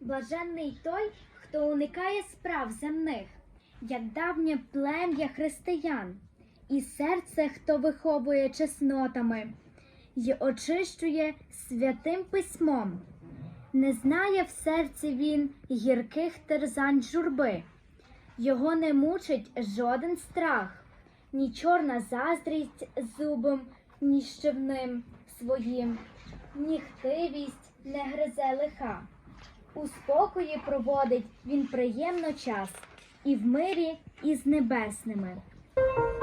Блаженний той, хто уникає справ земних, як давнє плем'я християн, і серце, хто виховує чеснотами, й очищує святим письмом. Не знає в серці він гірких терзань журби, його не мучить жоден страх, ні чорна заздрість зубом, ні щевним своїм, ні хтивість не гризе лиха. У спокої проводить він приємно час і в мирі із небесними. Thank you.